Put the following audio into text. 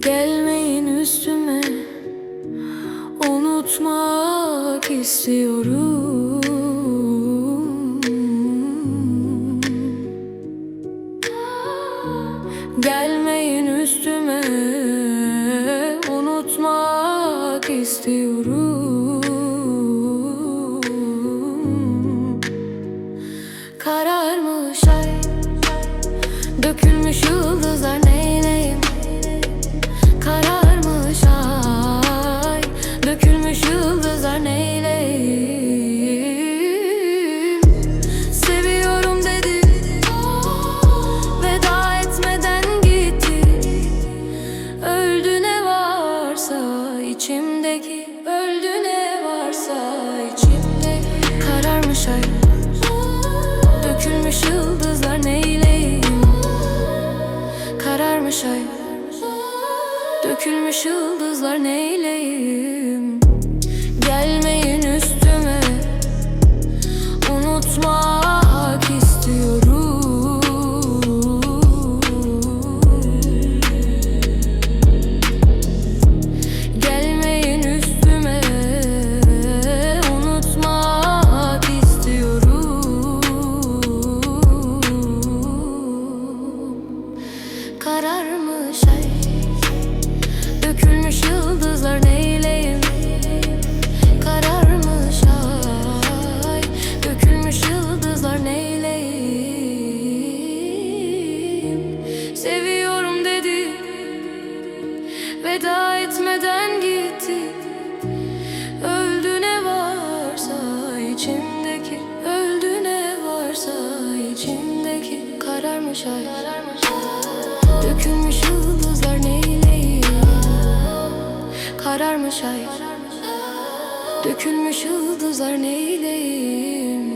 Gelmeyin üstüme. Unutmak istiyorum. Gelmeyin üstüme. Unutmak istiyorum. Kararmış ay Dökülmüş yıldızlar Öldü ne varsa içimdeki Kararmış ay. Dökülmüş yıldızlar neyleyim? Kararmış ay. Dökülmüş yıldızlar neyleyim Kararmış ay. Dökülmüş yıldızlar neyleyim Kararmış ay. Dökülmüş yıldızlar neyleyim Seviyorum dedi Veda etmeden gitti. Öldü ne varsa içimdeki Öldü ne varsa içimdeki Kararmış ay Dökülmüş yıldızlar neyleyim Kararmış ay. Dökülmüş yıldızlar neyleyim